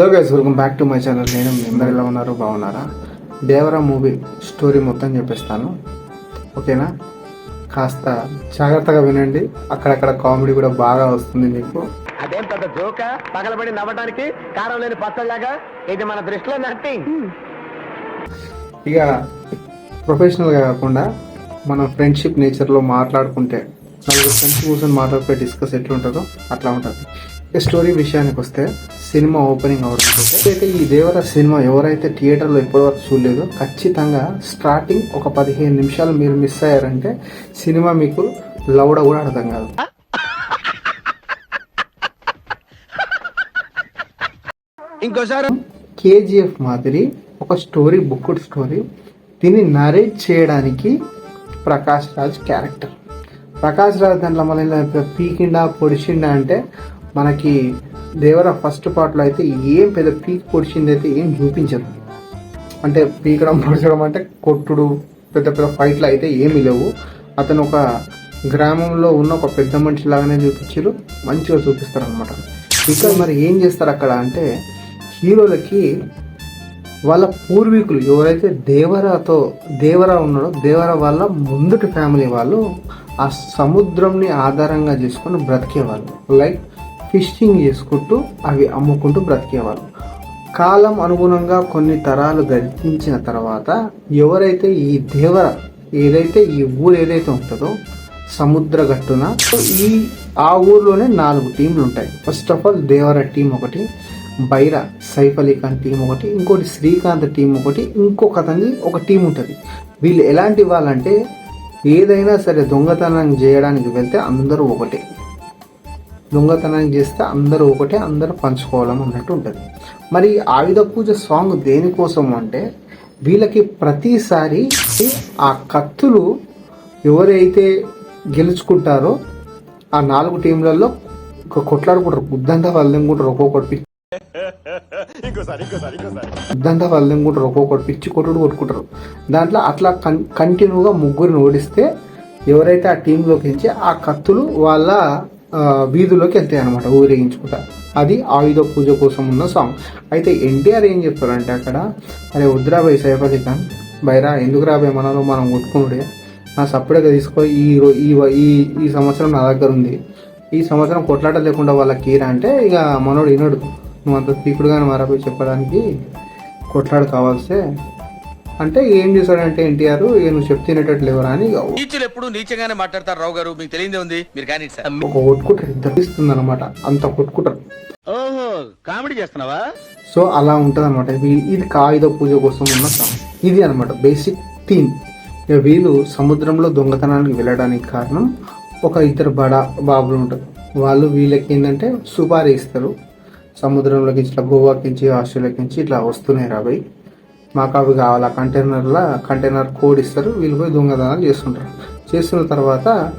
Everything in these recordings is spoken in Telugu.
Hello guys welcome back to my channel నేను మీ అందరు ఎలా ఉన్నారు? బాగున్నారా? దేవరా మూవీ స్టోరీ మొత్తం చెప్పేస్తాను. ఓకేనా? కాస్త జాగ్రత్తగా వినండి. అక్కడక్కడ కామెడీ కూడా బాగా వస్తుంది మీకు. అదేం పెద్ద జోక? పగలబడి నవ్వడానికి కారం లేని పచ్చళ్ళలాగా? ఇది మన దృష్టిలో నథింగ్. ఇక ప్రొఫెషనల్గా కాకుండా మనం ఫ్రెండ్షిప్ నేచర్లో మాట్లాడుకుంటే నలుగురు ఫ్రెండ్స్ కూర్చొని మాట్లాడుకుంటే డిస్కస్ ఎట్లుంటుందో అట్లా ఉంటుంది. స్టోరీ విషయానికి వస్తే సినిమా ఓపెనింగ్ అవడానికి అయితే ఈ దేవర సినిమా ఎవరైతే థియేటర్లో ఇప్పటివరకు చూడలేదో ఖచ్చితంగా స్టార్టింగ్ ఒక పదిహేను నిమిషాలు మీరు మిస్ అయ్యారంటే సినిమా మీకు లౌడ కూడా అర్థం కాదు. ఇంకోసారి. కేజీఎఫ్ మాదిరి ఒక స్టోరీ బుక్డ్ స్టోరీ. దీన్ని నరేట్ చేయడానికి ప్రకాష్ రాజ్ క్యారెక్టర్. ప్రకాష్ రాజ్ దాంట్లో మళ్ళీ పీకిండా పొడిచిండా అంటే మనకి దేవర ఫస్ట్ పార్ట్లో అయితే ఏం పెద్ద పీక్ పొడిచింది అయితే ఏం చూపించదు. అంటే పీకడం పొడిచడం అంటే కొట్టుడు పెద్ద పెద్ద ఫైట్లు అయితే ఏమీ లేవు. అతను ఒక గ్రామంలో ఉన్న ఒక పెద్ద మనిషి లాగానే చూపించారు. మంచిగా చూపిస్తారు అనమాట ఇక్కడ మరి ఏం చేస్తారు అక్కడ అంటే హీరోలకి వాళ్ళ పూర్వీకులు ఎవరైతే దేవరాతో దేవరా ఉన్నాడో దేవరా వాళ్ళ ముందుటి ఫ్యామిలీ వాళ్ళు ఆ సముద్రంని ఆధారంగా చేసుకొని బ్రతికేవాళ్ళు. లైక్ ఫిషింగ్ చేసుకుంటూ అవి అమ్ముకుంటూ బ్రతికేవాళ్ళు. కాలం అనుగుణంగా కొన్ని తరాలు గడిపించిన తర్వాత ఎవరైతే ఈ దేవర ఏదైతే ఈ ఊరు ఏదైతే ఉంటుందో సముద్ర గట్టున ఈ ఆ ఊర్లోనే నాలుగు టీంలు ఉంటాయి. First of all Devara team ఒకటి బైరా సైఫ్ అలీ ఖాన్ టీం ఒకటి ఇంకోటి శ్రీకాంత్ టీం ఒకటి ఇంకొక అతని ఒక టీం ఉంటుంది. వీళ్ళు ఎలాంటి వాళ్ళంటే ఏదైనా సరే దొంగతనం చేయడానికి వెళ్తే అందరూ ఒకటే. దొంగతనం చేస్తే అందరూ ఒకటే అందరూ పంచుకోవడం అన్నట్టు ఉంటుంది. మరి ఆయుధ పూజ సాంగ్ దేనికోసం అంటే వీళ్ళకి ప్రతిసారి ఆ కత్తులు ఎవరైతే గెలుచుకుంటారో ఆ నాలుగు టీంలలో ఒక కొట్లాడుకుంటారు బుద్ధంతా వాళ్ళు తింకుంటారు ఒక్కొక్కటి బుద్ధంతా వాళ్ళు తింకుంటారు ఒక్కొక్కటి పిచ్చి కొట్టుడు కొట్టుకుంటారు. దాంట్లో అట్లా కన్ కంటిన్యూగా ముగ్గురిని ఓడిస్తే ఎవరైతే ఆ టీంలోకి ఎంచి ఆ కత్తులు వాళ్ళ వీధుల్లోకి వెళ్తాయి అనమాట ఊరేగించుకుంటా. అది ఆయుధ పూజ కోసం ఉన్న సాంగ్ అయితే ఎన్టీఆర్ ఏం చెప్తారంటే అక్కడ అరే వద్దురాబాయ్ సైఫ్ అలీ ఖాన్ బైరా ఎందుకు రాబాయ్ మనలో మనం కొట్టుకునుడే? నా సపరేట్గా తీసుకో ఈ ఈ ఈ సంవత్సరం నా దగ్గర ఉంది. ఈ సంవత్సరం కొట్లాట లేకుండా వాళ్ళకి కీరా అంటే ఇక మనోడు వినడు. నువ్వు అంత పీకుడుగానే మారాపోయి చెప్పడానికి కొట్లాడు కావాల్సే అంటే ఏం చేశాడంటే ఎన్టీఆర్ నువ్వు చెప్తేనేటట్టు లేవరా అని నీచులు ఎప్పుడు నీచంగానే మాట్లాడతారు రావు గారు మీకు తెలియదే ఉంది. మీరు కానీ సార్. ఒక కొట్టుకుంటారు ఇద్దరు ఇస్తుంది అనమాట అంత కొట్టుకుంటారు. ఓహో కామెడీ చేస్తున్నావా? సో అలా ఉంటుంది అనమాట ఇది కాయుధ పూజ కోసం ఉన్న ఇది అనమాట బేసిక్ థీమ్. ఇక వీళ్ళు సముద్రంలో దొంగతనానికి వెళ్ళడానికి కారణం ఒక ఇద్దరు బడా బాబులు ఉంటారు. వాళ్ళు వీళ్ళకి ఏంటంటే సుపారీ ఇస్తారు. సముద్రంలోకి ఇట్లా గోవాకి నుంచి ఆస్ట్రేలియాకి నుంచి ఇట్లా వస్తున్నాయి రాబోయ్. మాకు అవి కావాలి. కంటైనర్ల కంటైనర్ కోడ్ ఇస్తారు. వీళ్ళు పోయి దొంగతనాలు చేస్తుంటారు. చేస్తున్న తర్వాత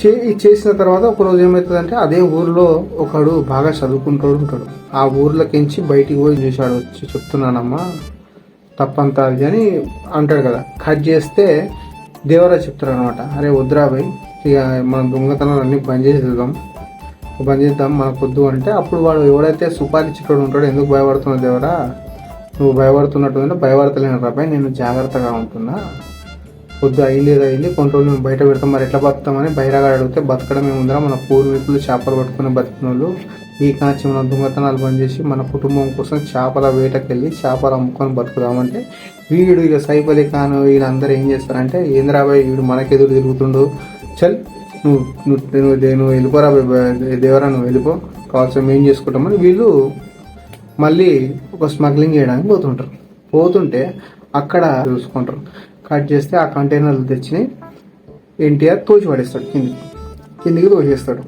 చే చేసిన తర్వాత ఒక రోజు ఏమవుతుందంటే అదే ఊర్లో ఒకడు బాగా చదువుకుంటాడు ఉంటాడు. ఆ ఊర్లోకించి బయటికి పోయి చూశాడు. వచ్చి చెప్తున్నానమ్మా తప్పంతా అది అని అంటాడు కదా. కట్ చేస్తే దేవరా చెప్తాడు అనమాట అరే వద్దురా భయ్ ఇక మనం దొంగతనాలు అన్నీ బంద్ చేసేద్దాం. బంద్ చేద్దాం మనకొద్దు అంటే అప్పుడు వాడు ఎవడైతే సుపారీ చిక్కడు ఉంటాడో ఎందుకు భయపడుతున్నావు దేవరా? నువ్వు భయపడుతున్నట్టు అంటే భయపడతలేను రాబాయ్ నేను జాగ్రత్తగా ఉంటున్నా. పొద్దు అయింది అయింది కొన్ని రోజులు మేము బయట పెడతాం మరి ఎట్లా బతుకుతామని బహిరగా అడిగితే బతకడం ఏముందిరా మన పూర్వీకులు చేపలు పట్టుకుని బతికినోళ్ళు. ఈ కాచి మన దొంగతనాలు బంద్ చేసి మన కుటుంబం కోసం చేపల వేటకెళ్ళి చేపలు అమ్ముకొని బతుకుదామంటే వీడు ఇక సైఫ్ అలీ ఖాన్ వీళ్ళందరూ ఏం చేస్తారంటే ఏంద్రాబాయ్ వీడు మనకెదురు తిరుగుతుండు. చల్ నువ్వు నువ్వు నువ్వు వెళ్ళిపోరా దేవరా నువ్వు వెళ్ళిపో. కావాల్సిన మేము చేసుకుంటామని వీళ్ళు మళ్ళీ ఒక స్మగ్లింగ్ చేయడానికి పోతుంటారు. పోతుంటే అక్కడ చూసుకుంటారు. కట్ చేస్తే ఆ కంటైనర్లు తెచ్చి ఎన్టీఆర్ తోచి పడేస్తాడు కిందికి కిందికి తోచేస్తాడు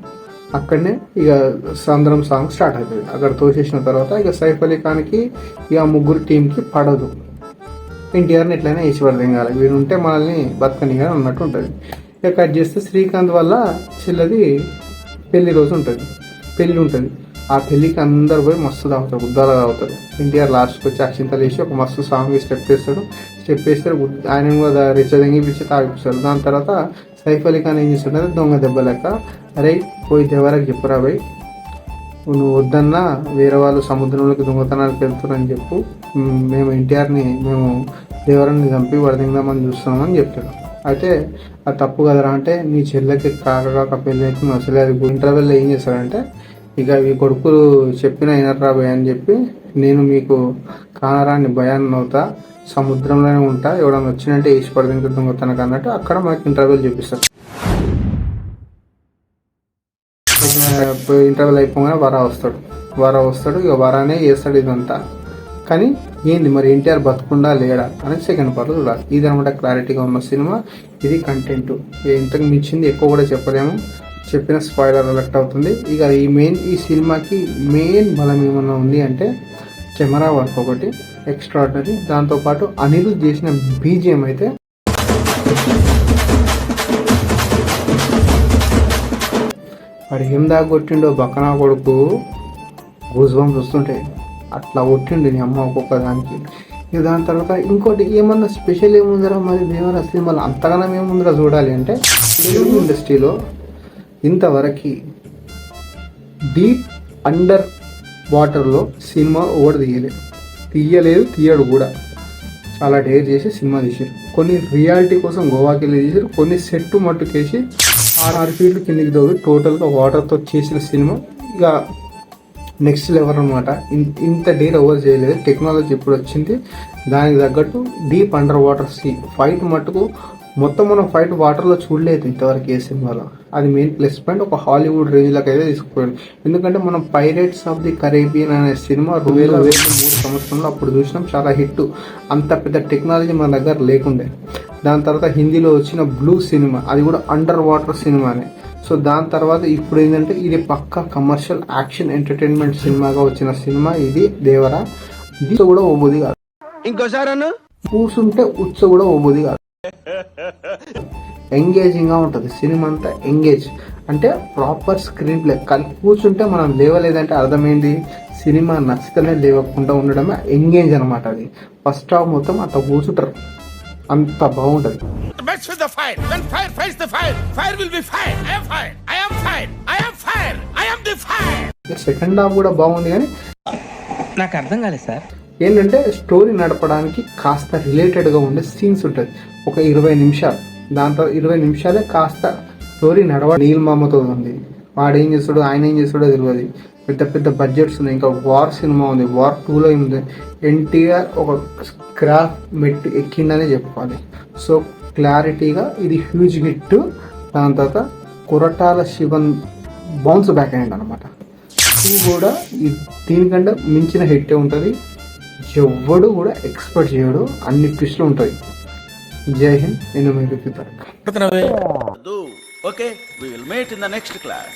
అక్కడనే ఇక సంద్రం సాంగ్ స్టార్ట్ అవుతుంది. అక్కడ తోసేసిన తర్వాత ఇక సైఫ్ అలీ ఖాన్కి ఇక ముగ్గురు టీంకి పడదు. ఎన్టీఆర్ని ఎట్లయినా వేసి పడదేం కాదు. వీడు ఉంటే మనల్ని బతకనిగా అన్నట్టు ఉంటుంది. ఇక కట్ చేస్తే శ్రీకాంత్ వల్ల చెల్లది పెళ్ళి రోజు ఉంటుంది. పెళ్ళి ఉంటుంది. ఆ పెళ్ళికి అందరు పోయి మస్తు తాగుతారు గుద్దాలు తాగుతారు. ఎన్టీఆర్ లాస్ట్కి వచ్చి అక్షింతలు వేసి ఒక మస్తు సాంగ్ స్టెప్ వేస్తాడు స్టెప్ వేస్తే ఆయన కూడా రిచదంగి పిచ్చి తాగిపిస్తాడు. దాని తర్వాత సైఫ్ అలీ ఖాన్ ఏం చేస్తుంటే దొంగ దెబ్బ లెక్క అరే పోయి దేవరకు చెప్పురా పోయి నువ్వు వద్దన్నా వేరే వాళ్ళు సముద్రంలోకి దొంగతనానికి వెళ్తున్నారని చెప్పు. మేము ఎన్టీఆర్ని మేము దేవరాన్ని చంపి వడదిందామని చూస్తున్నామని చెప్పాడు అయితే అది తప్పు కదరా అంటే నీ చెల్లెకి కాక కాక పెళ్ళి అయితే అసలే అది ఇంటర్వెల్లో ఏం చేస్తారంటే ఇక ఈ కొడుకులు చెప్పిన అయినరా భయ అని చెప్పి నేను మీకు కానరాని భయాన్ని అవుతా సముద్రంలోనే ఉంటా ఎవడన్నా వచ్చినంటే ఈసి పడదింక దొంగతనకు అన్నట్టు అక్కడ మనకి ఇంటర్వ్యూలు చూపిస్తారు. ఇంటర్వ్యూలు అయిపోగానే వరా వస్తాడు. వరా వస్తాడు ఇక వరానే చేస్తాడు ఇదంతా. కానీ ఏంది మరి ఎన్టీఆర్ బతుకుండా లేడా అనేది సెకండ్ పార్ట్ చూడాలి. ఇది అనమాట క్లారిటీగా ఉన్న సినిమా ఇది కంటెంట్ ఇంతకు మించింది ఎక్కువ కూడా చెప్పలేము. చెప్పిన స్పాయిలర్ అలర్ట్ అవుతుంది. ఇక ఈ మెయిన్ ఈ సినిమాకి మెయిన్ బలం ఏమన్నా ఉంది అంటే కెమెరా వర్క్ ఒకటి ఎక్స్ట్రాడినరీ దాంతోపాటు అనిల్ చేసిన బీజిఎం అయితే వాడు ఏం దాకా కొట్టిండో బక్కనా కొడుకు గూజ్బంప్స్ వస్తుంటాయి అట్లా కొట్టిండు నీ అమ్మ ఒక్కొక్క దానికి. ఇక దాని తర్వాత ఇంకోటి ఏమన్నా స్పెషల్ ఏముందిరా మరి దేవరా సినిమాలు? అంతగానం ఏముందిరా చూడాలి అంటే తెలుగు ఇండస్ట్రీలో ఇంతవరకు డీప్ అండర్ వాటర్లో సినిమా ఓడి తీయలేదు తీయలేదు తీయడు కూడా. చాలా డేర్ చేసి సినిమా తీసారు కొన్ని రియాలిటీ కోసం గోవాకి వెళ్ళి తీసారు కొన్ని సెట్టు మట్టుకేసి ఆరు ఫీట్లు కిందికి తోగి టోటల్గా వాటర్తో చేసిన సినిమా. ఇక నెక్స్ట్ లెవెల్ అనమాట ఇంత డేర్ ఓవర్ చేయలేదు. టెక్నాలజీ ఇప్పుడు వచ్చింది? దానికి తగ్గట్టు deep under water sea fight మట్టుకు మొత్తం మనం ఫైట్ వాటర్లో చూడలేదు ఇంతవరకు ఏ సినిమాలో. అది మెయిన్ ప్లస్ పాయింట్ ఒక హాలీవుడ్ రేంజ్లోకి అయితే తీసుకుపోయాడు. ఎందుకంటే మనం పైరేట్స్ ఆఫ్ ది కరేబియన్ అనే సినిమా రెండు వేల మూడు సంవత్సరంలో అప్పుడు చూసినాం చాలా హిట్. అంత పెద్ద టెక్నాలజీ మన దగ్గర లేకుండే. దాని తర్వాత హిందీలో వచ్చిన బ్లూ సినిమా అది కూడా అండర్ వాటర్ సినిమానే సో దాని తర్వాత ఇప్పుడు ఏంటంటే ఇది పక్క కమర్షియల్ యాక్షన్ ఎంటర్టైన్మెంట్ సినిమాగా వచ్చిన సినిమా ఇది దేవరా. ఇది కూడా ఓబుది కాదు ఇంకోసారి కూసుంటే ఉచ్చ కూడా ఓబుది కాదు ఎంగేజింగ్గా ఉంటుంది. సినిమా అంతా ఎంగేజ్ అంటే ప్రాపర్ స్క్రీన్ ప్లే కానీ కూర్చుంటే మనం లేవలేదంటే అర్థమైంది? సినిమా నచ్చితేనే లేవకుండా ఉండడమే ఎంగేజ్ అనమాట అది. ఫస్ట్ హాఫ్ మొత్తం అట్లా కూర్చుంటారు. అంత బాగుంటుంది. సెకండ్ హాఫ్ కూడా బాగుంది కానీ నాకు అర్థం కాలేదు సార్. ఏంటంటే స్టోరీ నడపడానికి కాస్త రిలేటెడ్గా ఉండే సీన్స్ ఉంటుంది ఒక ఇరవై నిమిషాలు. దాంతో ఇరవై నిమిషాలే కాస్త స్టోరీ నడవ నీల్ మామతో ఉంది. వాడు ఏం చేస్తాడో ఆయన ఏం చేస్తాడో తెలియదు పెద్ద పెద్ద బడ్జెట్స్ ఉన్నాయి. ఇంకా వార్ సినిమా ఉంది. వార్ టూలో ఉంది ఎన్టీఆర్ ఒక స్క్రాప్ మెట్టు ఎక్కిందనే చెప్పుకోవాలి. సో క్లారిటీగా ఇది హ్యూజ్ హిట్. దాని తర్వాత కొరటాల శివన్ బౌన్స్ బ్యాక్ అయ్యండి అనమాట టూ కూడా ఈ దీనికంటే మించిన హిట్టే ఉంటుంది. ఎవ్వడు కూడా ఎక్స్పెక్ట్ చేయడు. అన్ని ట్విస్ట్లు ఉంటాయి. జై హింద్ నేను మీ we will meet in the next class.